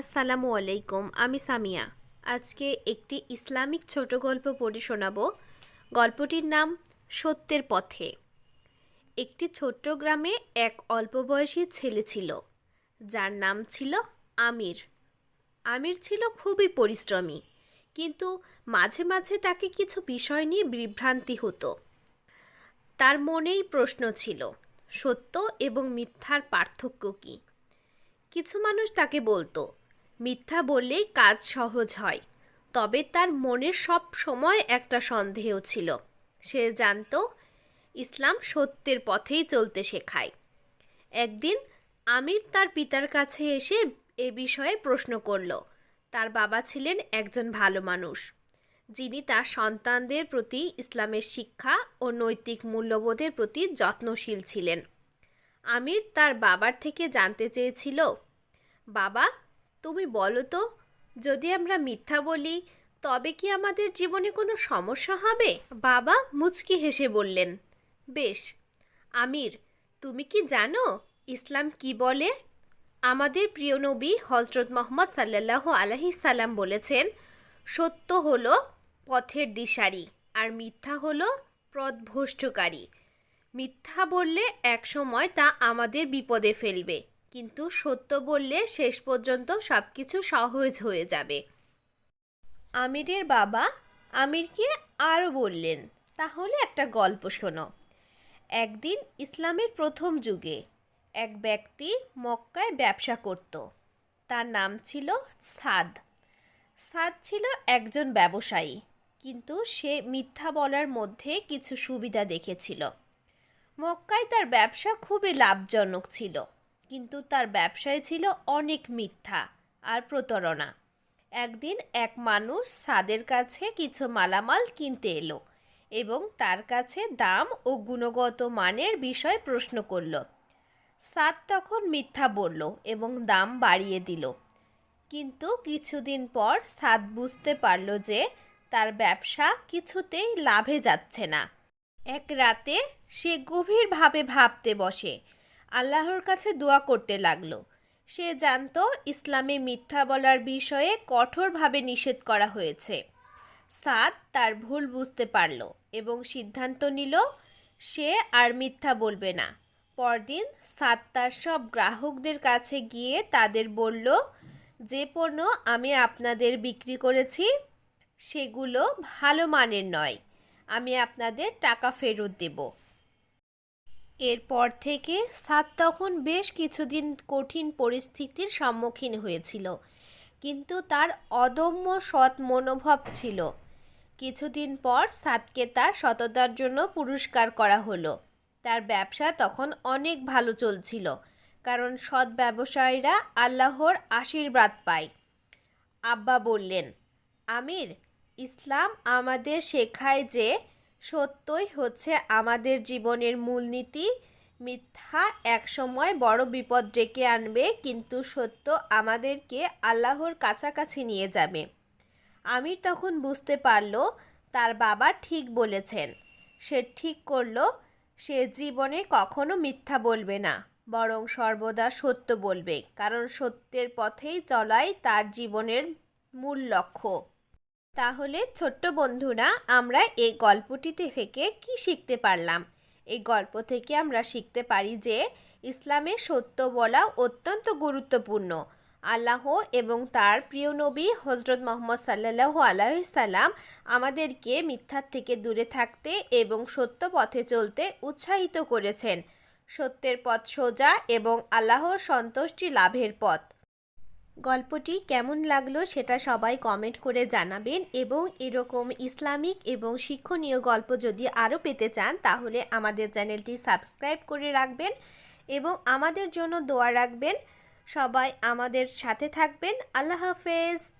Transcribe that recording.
আসসালামু আলাইকুম, আমি সামিয়া। আজকে একটি ইসলামিক ছোট গল্প পড়ে শোনাবো। গল্পটির নাম সত্যের পথে। একটি ছোট্ট গ্রামে এক অল্প বয়সী ছেলে ছিল। যার নাম ছিল আমির। আমির ছিল খুবই পরিশ্রমী, কিন্তু মাঝে মাঝে তাকে কিছু বিষয় নিয়ে বিভ্রান্তি হতো। তার মনেই প্রশ্ন ছিল, সত্য এবং মিথ্যার পার্থক্য কী? কিছু মানুষ তাকে বলতো মিথ্যা বললেই কাজ সহজ হয়। তবে তার মনের সব সময় একটা সন্দেহ ছিল। সে জানতো, ইসলাম সত্যের পথেই চলতে শেখায়। একদিন আমির তার পিতার কাছে এসে এ বিষয়ে প্রশ্ন করল। তার বাবা ছিলেন একজন ভালো মানুষ। যিনি তার সন্তানদের প্রতি ইসলামের শিক্ষা ও নৈতিক মূল্যবোধের প্রতি যত্নশীল ছিলেন। আমির তার বাবার থেকে জানতে চেয়েছিল, বাবা তুমি বলো তো, যদি আমরা মিথ্যা বলি, তবে কি আমাদের জীবনে কোনো সমস্যা হবে? বাবা মুচকি হেসে বললেন, বেশ। আমির, তুমি কি জানো ইসলাম কি বলে? আমাদের প্রিয় নবী হজরত মোহাম্মদ সাল্লাহ আলহি সাল্লাম বলেছেন, সত্য হলো পথের দিশারি আর মিথ্যা হলো পথভ্রষ্টকারী। মিথ্যা বললে একসময় তা আমাদের বিপদে ফেলবে। কিন্তু সত্য বললে শেষ পর্যন্ত সব কিছু সহজ হয়ে যাবে। আমিরের বাবা আমিরকে আরও বললেন, তাহলে একটা গল্প শোনো। একদিন ইসলামের প্রথম যুগে এক ব্যক্তি মক্কায় ব্যবসা করত। তার নাম ছিল সাদ। সাদ ছিল একজন ব্যবসায়ী, কিন্তু সে মিথ্যা বলার মধ্যে কিছু সুবিধা দেখেছিল। মক্কায় তার ব্যবসা খুবই লাভজনক ছিল। কিন্তু তার ব্যবসায় ছিল অনেক মিথ্যা আর প্রতারণা। একদিন এক মানুষ সাদের কাছে কিছু মালামাল কিনতে এলো এবং তার কাছে দাম ও গুণগত মানের বিষয় প্রশ্ন করল। সাদ তখন মিথ্যা বলল এবং দাম বাড়িয়ে দিল। কিন্তু কিছুদিন পর সাদ বুঝতে পারল যে তার ব্যবসা কিছুতেই লাভে যাচ্ছে না। এক রাতে সে গভীরভাবে ভাবতে বসে আল্লাহর কাছে দোয়া করতে লাগল। সে জানত ইসলামে মিথ্যা বলার বিষয়ে কঠোরভাবে নিষেধ করা হয়েছে। সাদ তার ভুল বুঝতে পারল এবং সিদ্ধান্ত নিল, সে আর মিথ্যা বলবে না। পরদিন সাদ তার সব গ্রাহকদের কাছে গিয়ে তাদের বলল, যে পণ্য আমি আপনাদের বিক্রি করেছি, সেগুলো ভালো মানের নয়। আমি আপনাদের টাকা ফেরত দেব। এরপর থেকে সাদ তখন বেশ কিছুদিন কঠিন পরিস্থিতির সম্মুখীন হয়েছিল। কিন্তু তার অদম্য সৎ মনোভাব ছিল। কিছুদিন পর সাদকে তার সততার জন্য পুরস্কার করা হলো। তার ব্যবসা তখন অনেক ভালো চলছিল, কারণ সৎ ব্যবসায়ীরা আল্লাহর আশীর্বাদ পায়। আব্বা বললেন, আমির, ইসলাম আমাদের শেখায় যে সত্যই হচ্ছে আমাদের জীবনের মূলনীতি, মিথ্যা একসময় বড় বিপদ ডেকে আনবে, কিন্তু সত্য আমাদেরকে আল্লাহর কাছাকাছি নিয়ে যাবে। আমির তখন বুঝতে পারল, তার বাবা ঠিক বলেছেন। সে ঠিক করল, সে জীবনে কখনো মিথ্যা বলবে না, বরং সর্বদা সত্য বলবে, কারণ সত্যের পথেই চলাই তার জীবনের মূল লক্ষ্য। তাহলে ছোট্ট বন্ধুরা, আমরা এই গল্পটিতে থেকে কি শিখতে পারলাম? এই গল্প থেকে আমরা শিখতে পারি যে ইসলামে সত্য বলা অত্যন্ত গুরুত্বপূর্ণ। আল্লাহ এবং তার প্রিয় নবী হজরত মোহাম্মদ সাল্লাহ আলাইসাল্লাম আমাদেরকে মিথ্যার থেকে দূরে থাকতে এবং সত্য পথে চলতে উৎসাহিত করেছেন। সত্যের পথ সোজা এবং আল্লাহর সন্তুষ্টি লাভের পথ। গল্পটি কেমন লাগল সেটা সবাই কমেন্ট করে জানাবেন এবং এরকম ইসলামিক এবং শিক্ষণীয় গল্প যদি আরও পেতে চান, তাহলে আমাদের চ্যানেলটি সাবস্ক্রাইব করে রাখবেন এবং আমাদের জন্য দোয়া রাখবেন। সবাই আমাদের সাথে থাকবেন। আল্লাহ হাফেজ।